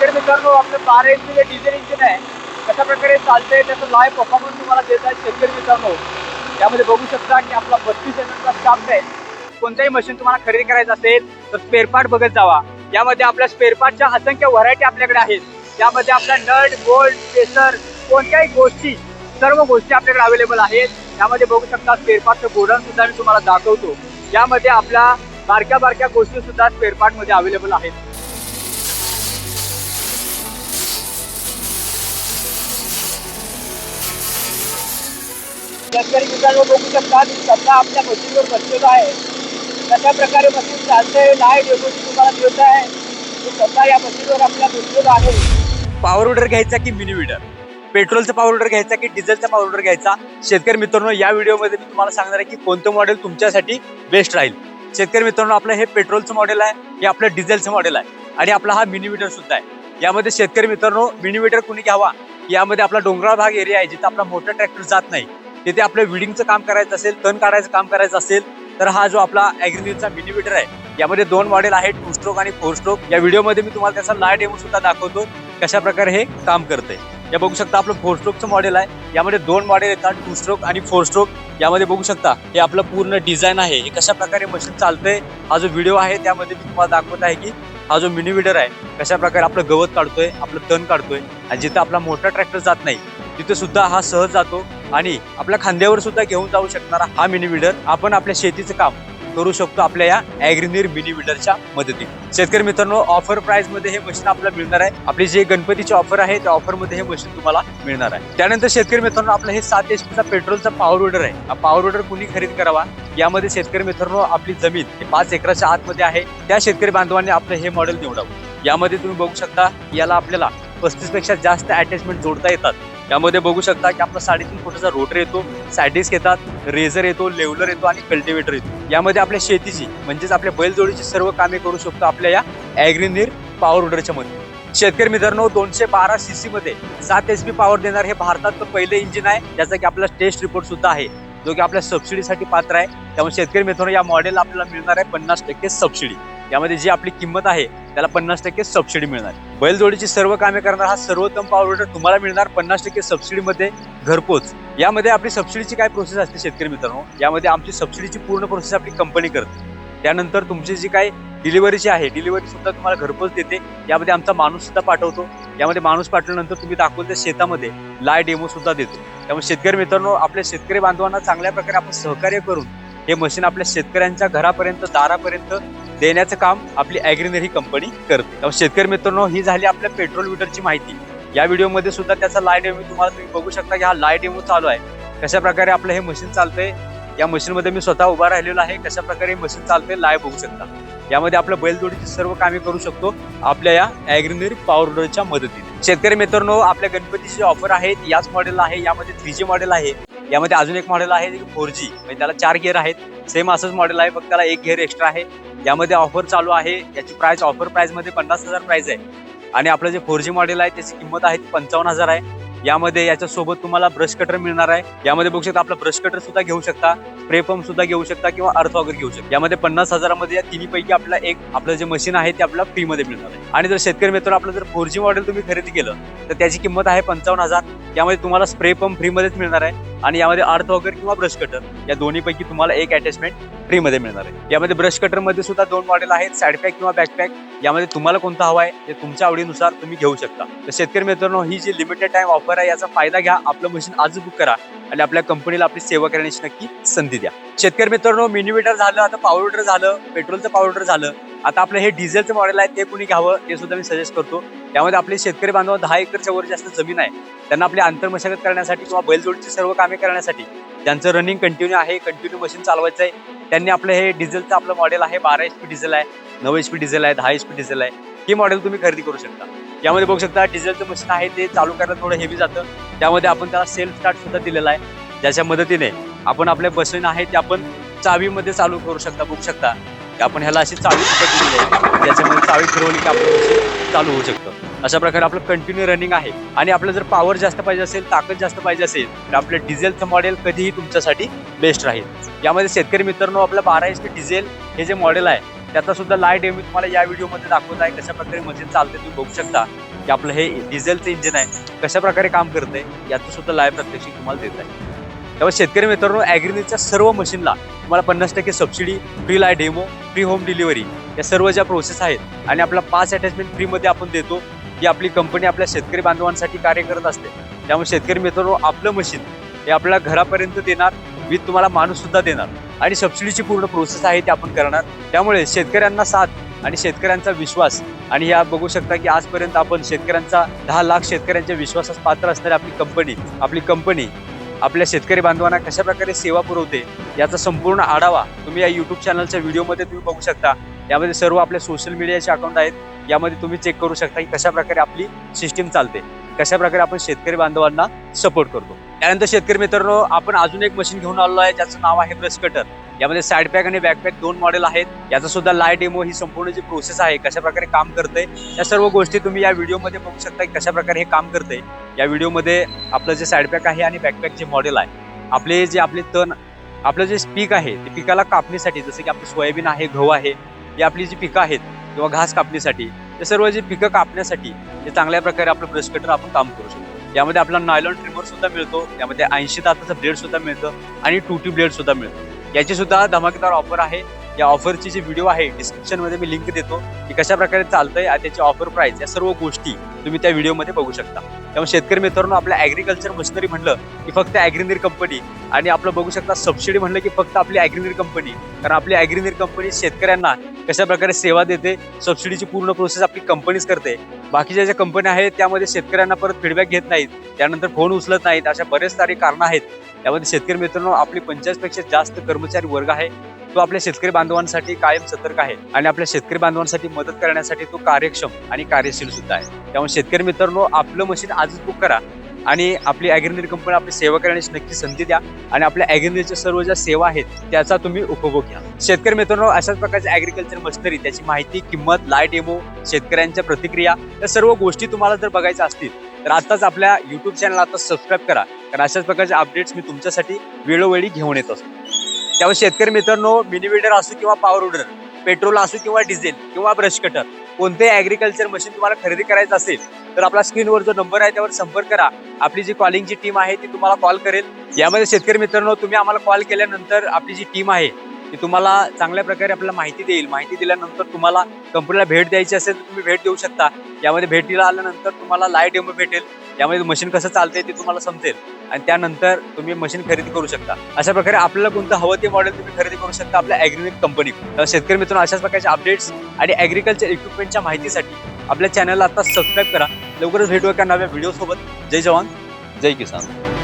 तर मित्रांनो आपलं बारा एच जे डिझेल इंजिन आहे. कशा प्रकारे चालतंय त्याचं लाईव्ह परफॉर्मन्स तुम्हाला देत आहे शेतकरी मित्रांनो. यामध्ये बघू शकता की आपला बत्तीस एमचा स्टाफ आहे. कोणत्याही मशीन तुम्हाला खरेदी करायचं असेल तर स्पेअर पार्ट बघत जावा. यामध्ये आपल्या स्पेअर पार्टच्या असंख्य व्हरायटी आपल्याकडे आहेत. त्यामध्ये आपला नट बोल्ट पेसर कोणत्याही गोष्टी सर्व गोष्टी आपल्याकडे अवेलेबल आहेत. यामध्ये बघू शकता स्पेअर पार्टचं गोडाऊन सुद्धा मी तुम्हाला दाखवतो. यामध्ये आपल्या बारक्या बारक्या गोष्टी सुद्धा स्पेअर अवेलेबल आहेत. शेतकरी मित्रांनो बघू शकता की सध्या आपल्या मशीनवर बसलेलो आहे. कशा प्रकारे मशीन चालते लाइट एवढी तुम्हाला देत आहे समजा या मशीनवर आपल्या बसलेलो आहे. पॉवर विडर घ्यायचा की मिनी विडर पेट्रोलचा पॉवर विडर घ्यायचा की डिझेलचा पॉवर विडर घ्यायचा? शेतकरी मित्रांनो या व्हिडिओमध्ये मी तुम्हाला सांगणार आहे की कोणतं मॉडेल तुमच्यासाठी बेस्ट राहील. शेतकरी मित्रांनो आपलं हे पेट्रोलचं मॉडेल आहे हे आपलं डिझेलचं मॉडेल आहे आणि आपला हा मिनी विडर सुद्धा आहे. यामध्ये शेतकरी मित्रांनो मिनी विडर कुणी घ्यावा? यामध्ये आपला डोंगराळ भाग एरिया आहे जिथं आपला मोठा ट्रॅक्टर जात नाही. तिथे आपलं विडिंगचं काम करायचं असेल तण काढायचं काम करायचं असेल तर हा जो आपला ॲग्रिमीरचा मिनी आहे यामध्ये दोन मॉडेल आहेत टू स्ट्रोक आणि फोर स्ट्रोक या व्हिडिओमध्ये मी तुम्हाला त्याचा लाइट डेमो सुद्धा दाखवतो कशा प्रकारे हे काम करते या बघू शकता आपलं फोर स्ट्रोकचं मॉडेल आहे यामध्ये दोन मॉडेल येतात टू स्ट्रोक आणि फोर स्ट्रोक यामध्ये बघू शकता हे आपलं पूर्ण डिझाईन आहे हे कशा प्रकारे मशीन चालतंय हा जो व्हिडिओ आहे त्यामध्ये मी तुम्हाला दाखवत आहे की हा जो मिनी विडर आहे कशा प्रकारे आपलं गवत काढतोय आपलं तण काढतोय आणि जिथं आपला मोठा ट्रॅक्टर जात नाही तिथे सुद्धा हा सहज जातो आणि आपल्या खांद्यावर सुद्धा घेऊन जाऊ शकणारा हा मिनी विडर आपण आपल्या शेतीचं काम करू शकतो आपल्या या ॲग्रिनीर मिनी विडरच्या मदतीने. शेतकरी मित्रांनो ऑफर प्राइसमध्ये हे मशीन आपल्याला मिळणार आहे. आपली जे गणपतीची ऑफर आहे त्या ऑफरमध्ये हे मशीन तुम्हाला मिळणार आहे. त्यानंतर शेतकरी मित्रांनो आपलं हे सात एच पीचा पेट्रोलचा पॉवर विडर आहे. हा पॉवर विडर कुणी खरेदी करावा? यामध्ये शेतकरी मित्रांनो आपली जमीन पाच एकराच्या आतमध्ये आहे. त्या शेतकरी बांधवांनी आपलं हे मॉडेल निवडावं यामध्ये तुम्ही बघू शकता याला आपल्याला पस्तीसपेक्षा जास्त अटॅचमेंट जोडता येतात. यामध्ये बघू शकता की आपला साडेतीन फुटाचा रोटर येतो सायडिस्क येतात रेझर येतो लेवलर येतो आणि कल्टिवेटर येतो. यामध्ये आपल्या शेतीची म्हणजेच आपल्या बैलजोडीची सर्व कामे करू शकतो आपल्या या ॲग्रिनीर पॉवर विडरच्या मध्ये. शेतकरी मित्रांनो दोनशे बारा सी सी मध्ये सात एच पी पॉवर देणार हे भारतात पहिले इंजिन आहे. ज्याचा की आपला टेस्ट रिपोर्ट सुद्धा आहे. जो की आपल्या सबसिडीसाठी पात्र आहे. त्यामुळे शेतकरी मित्रांनो या मॉडेल आपल्याला मिळणार आहे पन्नास टक्के सबसिडी यामध्ये जी आपली किंमत आहे त्याला पन्नास टक्के सबसिडी मिळणार. बैलजोडीची सर्व कामे करणार हा सर्वोत्तम पावडर तुम्हाला मिळणार पन्नास टक्के सबसिडीमध्ये घरपोच. यामध्ये आपली सबसिडीची काय प्रोसेस असते शेतकरी मित्रांनो? यामध्ये आमची सबसिडीची पूर्ण प्रोसेस आपली कंपनी करते. त्यानंतर तुमची जी काय डिलिव्हरीची आहे डिलिव्हरी सुद्धा तुम्हाला घरपोच देते. यामध्ये आमचा माणूस सुद्धा पाठवतो. यामध्ये माणूस पाठवल्यानंतर तुम्ही दाखवल त्या शेतामध्ये लाय डेमो सुद्धा देतो. त्यामुळे शेतकरी मित्रांनो आपल्या शेतकरी बांधवांना चांगल्या प्रकारे आपण सहकार्य करून हे मशीन आपल्या शेतकऱ्यांच्या घरापर्यंत दारापर्यंत देण्याचं काम आपली ॲग्रिनरी कंपनी करते. शेतकरी मित्रांनो ही झाली आपल्या पेट्रोल मीटरची माहिती. या व्हिडिओमध्ये सुद्धा त्याचा लाइट डेमो तुम्हाला तुम्ही बघू शकता की हा लाइट डेमो चालू आहे. कशा प्रकारे आपलं हे मशीन चालतंय या मशीनमध्ये मी स्वतः उभा राहिलेलो आहे. कशा प्रकारे मशीन चालते लाईव्ह बघू शकता. यामध्ये आपलं बैलजोडीची सर्व कामे करू शकतो आपल्या या अॅग्रिनरी पावडरच्या मदतीने. शेतकरी मित्रांनो आपल्या गणपतीची ऑफर आहेत याच मॉडेल आहे यामध्ये थ्री जी मॉडेल आहे. यामध्ये अजून एक मॉडेल आहे फोर जी म्हणजे त्याला चार गिअर आहेत. सेम असंच मॉडेल आहे फक्त त्याला एक गिअर एक्स्ट्रा आहे. यामध्ये ऑफर चालू आहे. याची प्राइस ऑफर प्राइसमध्ये पन्नास हजार प्राइस आहे. आणि आपलं जे फोर जी मॉडेल आहे त्याची किंमत आहे ती पंचावन्न हजार आहे. यामध्ये याच्यासोबत तुम्हाला ब्रश कटर मिळणार आहे. यामध्ये बघू शकता आपला ब्रश कटर सुद्धा घेऊ शकता. स्प्रे पंप सुद्धा घेऊ शकता किंवा अर्थ वगैरे घेऊ शकता. यामध्ये पन्नास हजारामध्ये या तिन्ही पैकी आपल्याला एक आपलं जे मशीन आहे ते आपल्याला फ्री मध्ये मिळणार आहे. आणि जर शेतकरी मित्र आपलं जर फोर जी मॉडेल तुम्ही खरेदी केलं तर त्याची किंमत आहे पंचावन्न हजार. यामध्ये तुम्हाला स्प्रे पंप फ्री मध्येच मिळणार आहे. आणि यामध्ये अर्थ वगैरे किंवा ब्रश कटर या दोन्ही पैकी तुम्हाला एक अटॅचमेंट फ्री मध्ये मिळणार आहे. यामध्ये ब्रश कटरमध्ये सुद्धा दोन मॉडेल आहेत साईड पॅक किंवा बॅकपॅक यामध्ये तुम्हाला कोणता हवा आहे ते तुमच्या आवडीनुसार तुम्ही घेऊ शकता. तर शेतकरी मित्रांनो ही जी लिमिटेड टाइम ऑफर आहे याचा फायदा घ्या. आपलं मशीन आज बुक करा आणि आपल्या कंपनीला आपली सेवा करण्याची नक्की संधी द्या. शेतकरी मित्रांनो मिनिमीटर झालं आता पावडर झालं पेट्रोलचं पावडर झालं. आता आपलं हे डिझेलचं मॉडेल आहे ते कुणी घ्यावं ते सुद्धा मी सजेस्ट करतो. त्यामध्ये आपले शेतकरी बांधव दहा एकरच्या वर जास्त जमीन आहे. त्यांना आपली आंतरमशागत करण्यासाठी किंवा बैलजोडची सर्व कामे करण्यासाठी ज्यांचं रनिंग कंटिन्यू आहे कंटिन्यू मशीन चालवायचं आहे त्यांनी आपलं हे डिझेलचं आपलं मॉडेल आहे बारा एच पी डिझेल आहे नऊ एच पी डिझेल आहे दहा एच पी डिझेल आहे. हे मॉडेल तुम्ही खरेदी करू शकता. यामध्ये बघू शकता डिझेलचं मशीन आहे ते चालू करायला थोडं हेवी जातं. त्यामध्ये आपण त्याला सेल्फ स्टार्ट सुद्धा दिलेला आहे. ज्याच्या मदतीने आपण आपल्या बसून आहे ते आपण चावीमध्ये चालू करू शकता बघू शकता. की आपण ह्याला अशी चावी सुद्धा आहे ज्याच्यामध्ये चावी फिरवली की आपण चालू होऊ शकतं. अशा प्रकारे आपलं कंटिन्यू रनिंग आहे. आणि आपलं जर पॉवर जास्त पाहिजे असेल ताकद जास्त पाहिजे असेल तर आपलं डिझेलचं मॉडेल कधीही तुमच्यासाठी बेस्ट राहील. यामध्ये शेतकरी मित्रांनो आपलं बारा एच पी डिझेल हे जे मॉडेल आहे त्याचा सुद्धा लाइट डेमो तुम्हाला या व्हिडिओमध्ये दाखवत आहे. कशा प्रकारे मशीन चालते तुम्ही बघू शकता. की आपलं हे डिझेलचं इंजिन आहे कशा प्रकारे काम करते याचं सुद्धा लाईव्ह प्रत्यक्षिक तुम्हाला देत आहे. त्यामुळे शेतकरी मित्रांनो ॲग्रिनीच्या सर्व मशीनला तुम्हाला पन्नास टक्के सबसिडी फ्री लाय डेमो फ्री होम डिलिव्हरी या सर्व ज्या प्रोसेस आहेत आणि आपला पाच अटॅचमेंट फ्रीमध्ये आपण देतो ही आपली कंपनी आपल्या शेतकरी बांधवांसाठी कार्य करत असते. त्यामुळे शेतकरी मित्रांनो आपलं मशीन हे आपल्या घरापर्यंत देणार विथ तुम्हाला माणूससुद्धा देणार आणि सबसिडीची पूर्ण प्रोसेस आहे ती आपण करणार. त्यामुळे शेतकऱ्यांना साथ आणि शेतकऱ्यांचा विश्वास आणि या बघू शकता की आजपर्यंत आपण शेतकऱ्यांचा दहा लाख शेतकऱ्यांच्या विश्वासास पात्र असणारी आपली कंपनी आपली कंपनी आपल्या शेतकरी बांधवांना कशा प्रकारे सेवा पुरवते याचा संपूर्ण आढावा तुम्ही या युट्यूब चॅनलच्या व्हिडिओमध्ये तुम्ही बघू शकता. यामध्ये सर्व आपल्या सोशल मीडियाचे अकाउंट आहेत. यामध्ये तुम्ही चेक करू शकता की कशा प्रकारे आपली सिस्टीम चालते. कशा प्रकारे आपण शेतकरी बांधवांना सपोर्ट करतो. त्यानंतर शेतकरी मित्रांनो आपण अजून एक मशीन घेऊन आलो आहे ज्याचं नाव आहे ब्रश कटर यामध्ये साईड पॅक आणि बॅक पॅक दोन मॉडेल आहेत. याचा सुद्धा लाइट डेमो ही संपूर्ण जी प्रोसेस आहे कशा प्रकारे काम करते या सर्व गोष्टी तुम्ही या व्हिडिओमध्ये बघू शकता की कशा प्रकारे हे काम करते या व्हिडिओमध्ये आपलं जे साईड पॅक आहे आणि बॅकपॅक जे मॉडेल आहे आपले जे आपले तण आपलं जे पीक आहे ते पिकाला कापणीसाठी जसं की आपलं सोयाबीन आहे गहू आहे ही आपली जी पिकं आहेत किंवा घास कापणीसाठी ते सर्व जे पिकं कापण्यासाठी हे चांगल्या प्रकारे आपलं ब्रश कटर आपण काम करू शकतो. यामध्ये आपला नायलॉन ट्रिमर सुद्धा मिळतो यामध्ये ऐंशी तासाचं ब्लेड सुद्धा मिळतं आणि टूटी ब्लेड सुद्धा मिळतं. याची सुद्धा धमाकेदार ऑफर आहे. या ऑफरची जी व्हिडिओ आहे डिस्क्रिप्शनमध्ये मी लिंक देतो की कशा प्रकारे चालतंय आणि त्याची ऑफर प्राईस या सर्व गोष्टी तुम्ही त्या व्हिडिओमध्ये बघू शकता. त्यामुळे शेतकरी मित्रांनो आपल्या ॲग्रिकल्चर मशिनरी म्हणलं की फक्त ॲग्रिनीर कंपनी आणि आपलं बघू शकता सबसिडी म्हणलं की फक्त आपली ॲग्रिनीर कंपनी कारण आपली ॲग्रिनीर कंपनी शेतकऱ्यांना कशा प्रकारे सेवा देते सबसिडीची पूर्ण प्रोसेस आपली कंपनीच करते. बाकीच्या ज्या कंपन्या आहेत त्यामध्ये शेतकऱ्यांना परत फीडबॅक घेत नाहीत त्यानंतर फोन उचलत नाहीत अशा बरेच सारे कारणं आहेत. त्यामध्ये शेतकरी मित्रांनो आपली पंचायतपेक्षा जास्त कर्मचारी वर्ग आहे. तो आपल्या शेतकरी बांधवांसाठी कायम सतर्क आहे आणि आपल्या शेतकरी बांधवांसाठी मदत करण्यासाठी तो कार्यक्षम आणि कार्यशील सुद्धा आहे. त्यामुळे शेतकरी मित्रांनो आपलं मशीन आजच बुक करा आणि आपली ॲग्रिनरी कंपनी आपली सेवा करण्याची नक्की संधी द्या आणि आपल्या ॲग्रिनरीच्या सर्व ज्या सेवा आहेत त्याचा तुम्ही उपभोग घ्या. शेतकरी मित्रांनो अशाच प्रकारचे ॲग्रिकल्चर मशिनरी त्याची माहिती किंमत लाइट डेमो शेतकऱ्यांच्या प्रतिक्रिया या सर्व गोष्टी तुम्हाला जर बघायच्या असतील तर आताच आपल्या युट्यूब चॅनल आता सबस्क्राईब करा. कारण अशाच प्रकारचे अपडेट्स मी तुमच्यासाठी वेळोवेळी घेऊन येत असतो. त्यामुळे शेतकरी मित्रांनो मिनी विडर असो किंवा पॉवर विडर पेट्रोल असो किंवा डिझेल किंवा ब्रश कटर कोणतेही ॲग्रिकल्चर मशीन तुम्हाला खरेदी करायचं असेल तर आपला स्क्रीनवर जो नंबर आहे त्यावर संपर्क करा. आपली जी कॉलिंगची टीम आहे ती तुम्हाला कॉल करेल. यामध्ये शेतकरी मित्रांनो तुम्ही आम्हाला कॉल केल्यानंतर आपली जी टीम आहे ती तुम्हाला चांगल्या प्रकारे आपल्याला माहिती देईल. माहिती दिल्यानंतर तुम्हाला कंपनीला भेट द्यायची असेल तर तुम्ही भेट देऊ शकता. यामध्ये भेटीला आल्यानंतर तुम्हाला लाइट डेमो भेटेल. यामध्ये मशीन कसं चालते ते तुम्हाला समजेल. आणि त्यानंतर तुम्ही मशीन खरेदी करू शकता. अशा प्रकारे आपल्याला कोणतं हवं ते मॉडेल तुम्ही खरेदी करू शकता आपल्या ॲग्रिनिक कंपनी शेतकरी मित्रांनो अशाच प्रकारचे अपडेट्स आणि ॲग्रिकल्चर इक्विपमेंटच्या माहितीसाठी आपल्या चॅनलला आता सबस्क्राईब करा. लवकरच भेटू एका नव्या व्हिडिओ सोबत. जय जवान. जय किसान.